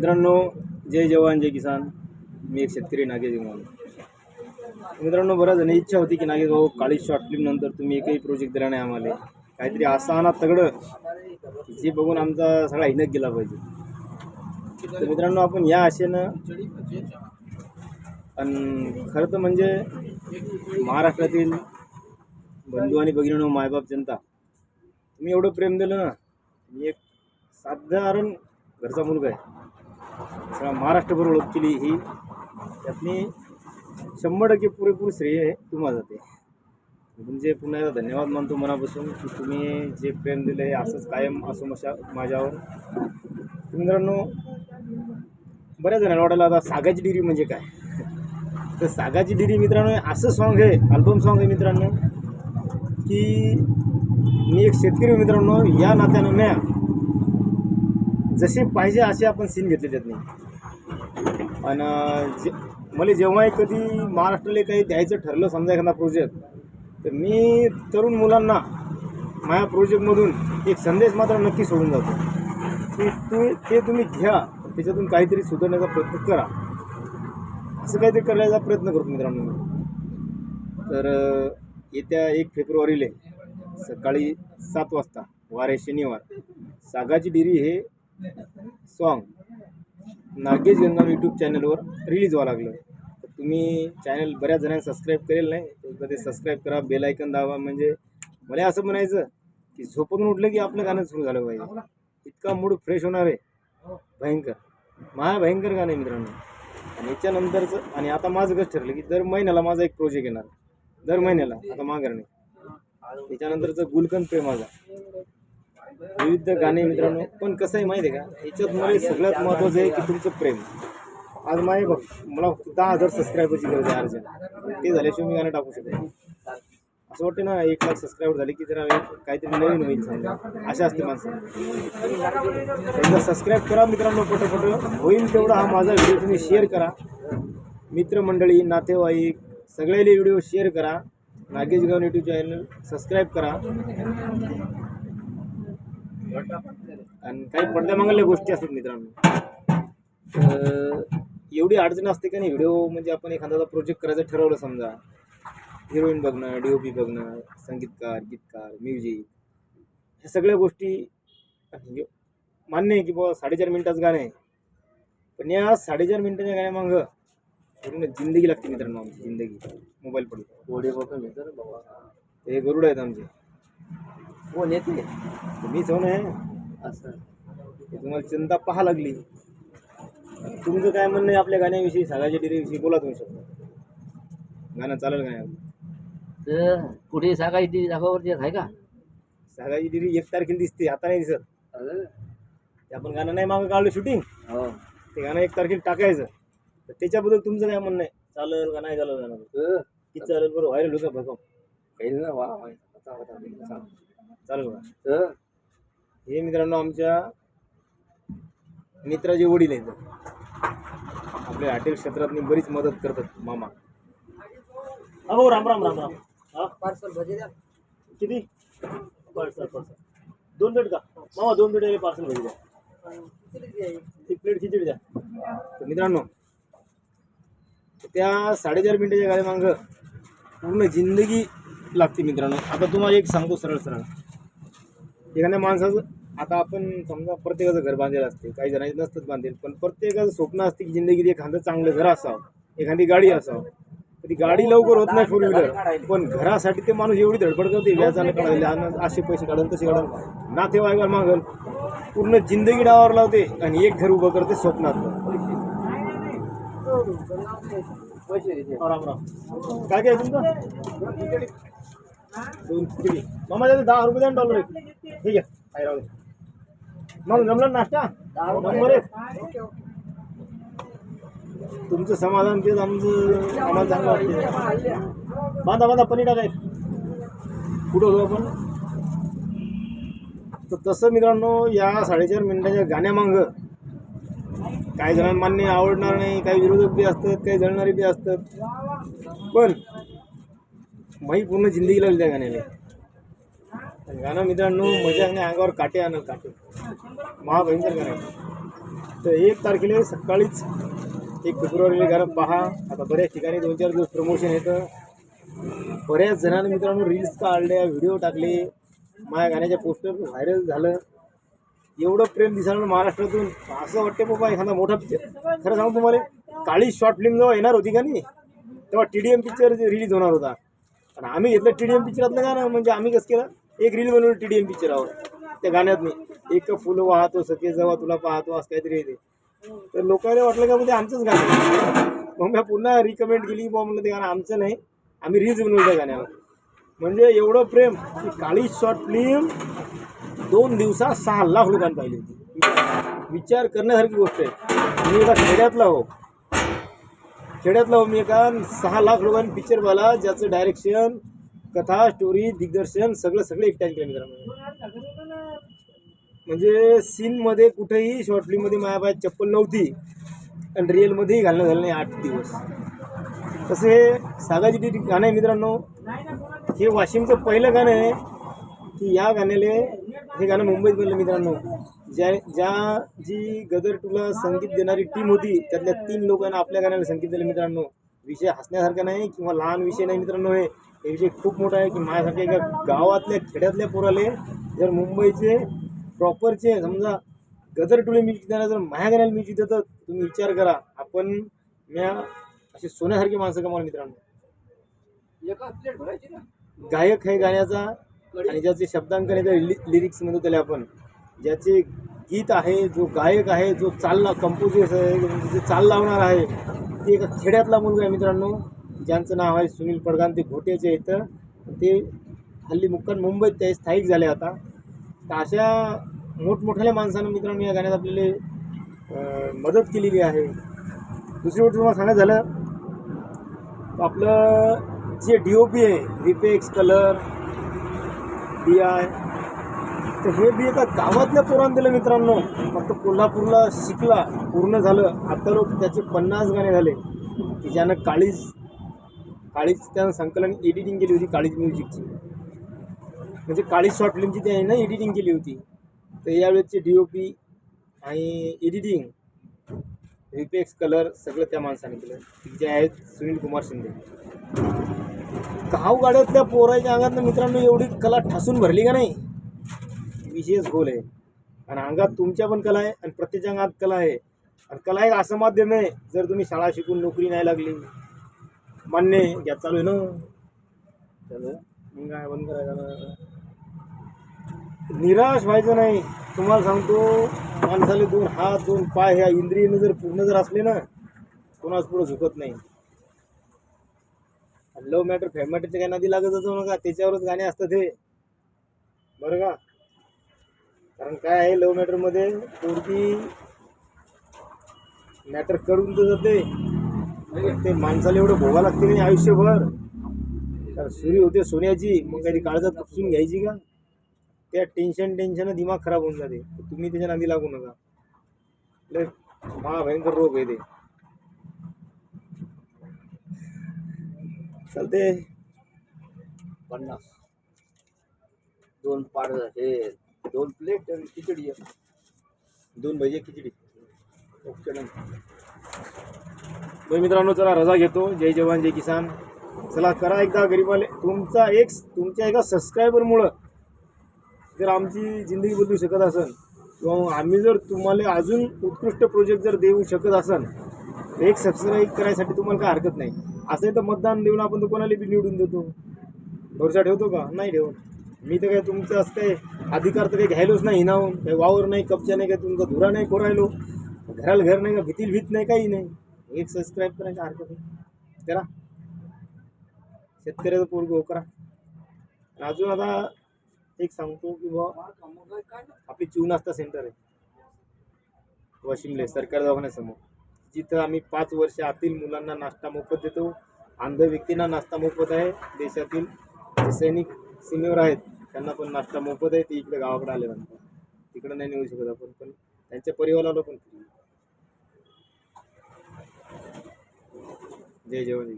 मित्रांनो जय जवान जय किसान. मी एक शेतकरी नागेश म्हणून मित्रांनो बऱ्याच जणी इच्छा होती की नागेश भाऊ काळी शॉर्ट फिल्म नंतर तुम्ही एकही प्रोजेक्ट दिला नाही आम्हाला. काहीतरी असा आणा तगडं जे बघून आमचा सगळा हिनक गेला पाहिजे. तर मित्रांनो आपण या आशेनं आणि खरं तर म्हणजे महाराष्ट्रातील बंधू आणि भगिनीनो मायबाप जनता तुम्ही एवढं प्रेम दिलं ना मी एक साधारण घरचा मुलगा आहे. सगळ्या महाराष्ट्रभर ओळख केली ही त्यातनी शंभर टक्के पुरेपूर श्रेय आहे तुम्हाला जाते. म्हणजे पुन्हा एकदा धन्यवाद मानतो मनापासून की तुम्ही जे प्रेम दिलं आहे असंच कायम असो मशा माझ्यावर. मित्रांनो बऱ्याच जणांना वाटायला आता सागाची डिरी म्हणजे काय? तर सागाची डिरी मित्रांनो असं सॉन्ग आहे अल्बम सॉन्ग आहे मित्रांनो की मी एक शेतकरी मित्रांनो या नात्यानं म्या जसे पाहिजे असे आपण सीन घेतले नाही आणि जे मला जेव्हाही कधी महाराष्ट्राला काही द्यायचं ठरलं समजा एखादा प्रोजेक्ट तर मी तरुण मुलांना माझ्या प्रोजेक्टमधून एक संदेश मात्र नक्की सोडून जातो. की तू ते तुम्ही घ्या त्याच्यातून काहीतरी सुधारण्याचा प्रयत्न करा. असं काहीतरी करायचा प्रयत्न करतो मित्रांनो मी. तर येत्या एक फेब्रुवारीला सकाळी सात वाजता वारे शनिवार सागाची डिरी हे सॉन्ग नागेश गंगाम यूट्यूब चॅनलवर रिलीज व्हावं लागलं. तर तुम्ही चॅनल बऱ्याच जणांनी सबस्क्राईब करेल नाही तर ते सबस्क्राईब करा बेल ऐकन दाबा. म्हणजे मला असं म्हणायचं की झोपून उठलं की आपलं गाणं सुरू झालं पाहिजे. इतका मूड फ्रेश होणार आहे. भयंकर. महा भयंकर गाणं आहे मित्रांनो. आणि याच्यानंतरचं आणि आता माझं कसं ठरलं की दर महिन्याला माझा एक प्रोजेक्ट येणार. दर महिन्याला आता माघारणे त्याच्यानंतरचं गुलकंद प्रेमाचा. विविध गाणे मित्रांनो पण कसं आहे माहिती आहे का? याच्यात मला सगळ्यात महत्त्वाचं आहे की तुमचं प्रेम. आज माझे बघ मला दहा हजार सबस्क्रायबरची गरज आहे अर्जंट ते झाल्याशिवाय मी गाणं टाकू शकतो असं वाटतं ना एक लाख सबस्क्रायबर झाले की जरा काहीतरी नवीन होईल समजा. अशा असते माणसं. एकदा सबस्क्राईब करा मित्रांनो पटपट. होईल तेवढा हा माझा व्हिडिओ तुम्ही शेअर करा. मित्रमंडळी नातेवाईक सगळ्याला व्हिडिओ शेअर करा. नागेश गाव यूट्यूब चॅनल सबस्क्राईब करा. आणि काही पडद्यामागल्या गोष्टी असतात मित्रांनो. तर एवढी अडचण असते का नाही? व्हिडिओ म्हणजे आपण एखादा प्रोजेक्ट करायचं ठरवलं समजा हिरोईन बघणं डी ओ पी बघणं संगीतकार गीतकार म्युझिक ह्या सगळ्या गोष्टी म्हणजे मान्य आहे की बाबा साडेचार मिनिटाचं गाणं आहे. पण या साडेचार मिनिटाच्या गाण्यामागं पूर्ण जिंदगी लागते मित्रांनो आमची जिंदगी. मोबाईल पडतो. बघून येतो ना बाबा. हे गरुड आहेत आमचे. कोण येते? मीच हो ना हे असं. तुम्हाला चिंता पाहा लागली. तुमचं काय म्हणणं आहे आपल्या गाण्याविषयी? सागाच्या डिरीविषयी बोला तुम्ही शकता गाणं चालेल का? नाही तर कुठे सांगायची दाखवावरती आहे का? सागाची डिरी एक तारखेला दिसते. आता नाही दिसत. ते आपण गाणं नाही मागं काढलं शूटिंग हो. ते गाणं एक तारखेला टाकायचं. तर त्याच्याबद्दल तुमचं काय म्हणणं आहे? चालेल का नाही चालेल गाणं? किती चालेल बरं? व्हायरल होतं भगव काही ना वा तर हे मित्रांनो आमच्या मित्राचे वडील आहेत. आपल्या हॉटेल क्षेत्रातनी बरीच मदत करतात मामा. अहो राम राम राम राम. हा? पार्सल भजे द्या. किती? Parcel parcel. दोन प्लेट का? मामा दोन प्लेट पार्सल भेटी द्या. एक प्लेट खिचडी द्या. तर मित्रांनो त्या साडेचार मिनिटाच्या गाडी मागं पूर्ण जिंदगी लागते मित्रांनो. आता तुम्हाला एक सांगतो सरळ सरळ. एखाद्या माणसाचं आता आपण समजा प्रत्येकाचं घर बांधलेलं असते काही जणांचे नसतात बांधेल पण प्रत्येकाचं स्वप्न असते की जिंदगीत एखादं चांगलं घर असावं एखादी गाडी असावं. ती गाडी लवकर होत नाही फोर व्हीलर पण घरासाठी ते माणूस एवढी धडपड करते व्याजानं काढायला असे पैसे काढून तसे काढून नातेवाईकाला मागल पूर्ण जिंदगी डावावर लावते आणि एक घर उभं करते स्वप्नात. काय काय तुमचं? दोन खिचडी मामा दहा रुपये द्या ना डॉलर एक. ठीक आहे. राहू मग जमलं ना नाश्ता? नंबर एक तुमचं समाधान तेच आमचं आम्हाला चांगलं वाटते बांधा बांधा पनीर टाकाय कुठं होतो आपण? तर तसं मित्रांनो या साडेचार मिनिटाच्या गाण्यामागं काही जणांना मान्य आवडणार नाही काही विरोधक बी असतात काही जळणारे बी असतात. पण माही पूर्ण जिंदगी लागली त्या गाण्याला. गाणं मित्रांनो मजा आणि अंगावर काटे आणत काटे. महाभयंकर गाणं. तर एक तारखेला सकाळीच एक फेब्रुवारीला गाणं पहा. आता बऱ्याच ठिकाणी दोन चार दिवस प्रमोशन येतं. बऱ्याच जणांनी मित्रांनो रील्स काढल्या व्हिडिओ टाकले. माझ्या गाण्याच्या पोस्टर व्हायरल झालं. एवढं प्रेम दिसायला महाराष्ट्रातून. असं वाटते बाबा एखादा मोठा पिक्चर खरं सांगू तुम्हाला काळी शॉर्ट फिल्म जेव्हा येणार होती का नाही तेव्हा T D M picture release होणार होता. आणि आम्ही घेतलं टी डी एम पिक्चरातलं गाणं म्हणजे आम्ही कसं केलं? एक रील बनवली टी डी एम पिक्चरावर त्या गाण्यात मी. एक फुलं वाहतो सखे जेव्हा तुला पाहतो असं काहीतरी येते तर लोकांना वाटलं का म्हणजे आमचंच गाणं मग मी पुन्हा रिकमेंड केली बुवा म्हणलं ते गाणं आमचं नाही. आम्ही रील्स बनवलं त्या गाण्यावर. म्हणजे एवढं प्रेम की काळी शॉर्ट फिल्म दोन दिवसात सहा लाख लोकांनी पाहिली होती. विचार करण्यासारखी गोष्ट आहे. मी एका खेड्यातला हो. खेड्यातला हो मी एका सहा लाख लोकांनी पिक्चर पाहिला ज्याचं डायरेक्शन कथा स्टोरी दिग्दर्शन सगळं सगळं एकट्याने केलं मित्रांनो म्हणजे सीनमध्ये कुठेही शॉर्ट फिल्ममध्ये मायाबाई चप्पल नव्हती आणि रिअलमध्येही घालणं झालं नाही आठ दिवस. तसे सागाजी डी गाणं आहे मित्रांनो. हे वाशिमचं पहिलं गाणं आहे की या गाण्याले हे गाणं मुंबईत बनलं मित्रांनो. ज्या ज्या जी गदर टूला संगीत देणारी टीम होती त्यातल्या तीन लोकांना आपल्या गाण्याला संगीत दिलं मित्रांनो. विषय हसण्यासारखा नाही किंवा लहान विषय नाही मित्रांनो हे हे विषय खूप मोठा आहे की माझ्यासारख्या एका गावातल्या खेड्यातल्या पोराले जर मुंबईचे प्रॉपरचे समजा गदर टुले म्युझिक देणार जर माझ्या गाण्याला म्युझिक देतात तुम्ही विचार करा. आपण म्या असे सोन्यासारखे माणसं कमाल मित्रांनो. गायक आहे गाण्याचा आणि ज्याचे शब्दांकन आहे लिरिक्स म्हणतो त्याला आपण. ज्याचे गीत आहे जो गायक आहे जो चालला कंपोजर्स आहे म्हणजे जे चाल लावणार आहे ते एका खेड्यातला मुलगा आहे मित्रांनो ज्यांचं नाव आहे सुनील पडगान ते घोट्याचे इथं ते हल्ली मुक्काम मुंबईत ते स्थायिक झाले आता. तर अशा मोठमोठ्या माणसानं मित्रांनो या गाण्यात आपल्याला मदत केलेली आहे. दुसरी गोष्ट तुम्हाला सांगायचं झालं तर आपलं जे डी ओ पी आहे रिपेक्स कलर डी आय तर हे बी एका गावातल्या पोरानं दिलं मित्रांनो. फक्त कोल्हापूरला शिकला पूर्ण झालं. आता लोक त्याचे पन्नास गाणे झाले. की ज्यानं काळीज काळीज त्यानं संकलन एडिटिंग केली होती काळीज म्युझिकची म्हणजे काळीज शॉर्ट फिल्मची त्यानं एडिटिंग केली होती. तर यावेळेसचे डी ओ पी आणि एडिटिंग रिपेक्स कलर सगळं त्या माणसाने केलं. जे आहेत सुनील कुमार शिंदे. गावगाड्यातल्या पोराच्या अंगातनं मित्रांनो एवढी कला ठासून भरली का नाही? विशेष गोल आहे. आणि अंगात तुमच्या पण कला आहे आणि प्रत्येकाच्या अंगात कला आहे. आणि कला एक असं माध्यम आहे जर तुम्ही शाळा शिकून नोकरी नाही लागली. मान्य घ्या चालू आहे ना. चला मग काय बंद करायचं निराश व्हायचं नाही. तुम्हाला सांगतो माणसाले दोन हात दोन पाय ह्या इंद्रियनं जर पूर्ण जर असले ना कोणाच पुढं झुकत नाही. लव्ह मॅटर फॅम मॅटरच्या काही नादी लागत जातो नका. त्याच्यावरच गाणे असतात हे. बरं का? कारण काय आहे लव्ह मॅटरमध्ये पोरगी मॅटर करून तर जाते. म्हणजे ते माणसाला एवढं भोगा लागते नाही आयुष्यभर. तर सुरी होते सोन्याची मग काही काळजात खुपसून घ्यायची का? त्या टेन्शन टेन्शन दिमाग खराब होऊन जाते. तुम्ही त्याच्या नादी लागू नका. लय महाभयंकर रोग आहे ते. चालते पन्नास. दोन पाड हे दोन प्लेट खिचडी एक. दोन भजी खिचडी. ओके डन मित्रांनो चला रजा घेतो. जय जवान जय किसान. चला करा एकदा गरीबाले तुमचा एक तुमच्या एका सबस्क्रायबरमुळं जर आमची जिंदगी बदलू शकत असेल किंवा आम्ही जर तुम्हाला अजून उत्कृष्ट प्रोजेक्ट जर देऊ शकत असेल तर एक सबस्क्राईब करायसाठी तुम्हाला काय हरकत नाही. असं तर मतदान देऊन आपण तर कोणाला बी निवडून देतो? भरोसा ठेवतो का? नाही ठेवत. मी तर काय तुमचं असं काही अधिकार तर काही घ्यायलोच नाही हिनावून हो. काही वावर नाही कब्जा नाही काय तुमचा धुरा नाही कोरायलो घराला घर नाही का? भीतील भीत नाही काही नाही. एक सबस्क्राईब करायचं हरकत नाही? करा शेतकऱ्याचं पोरग हो करा. अजून आता एक सांगतो की बा आपली चिवनास्ता सेंटर आहे. वाशिमले सरकारी दवाखान्यासमोर. जिथं आम्ही पाच वर्ष आतील मुलांना नाश्ता मोफत देतो. अंध व्यक्तींना नाश्ता मोफत आहे देशातील सैनिक सीमेवर आहेत त्यांना पण नाश्ता मोफत आहे ते इकडे गावाकडे आले म्हणतात. तिकडे नाही नेऊ शकत आपण पण त्यांच्या परिवाराला पण जय जवान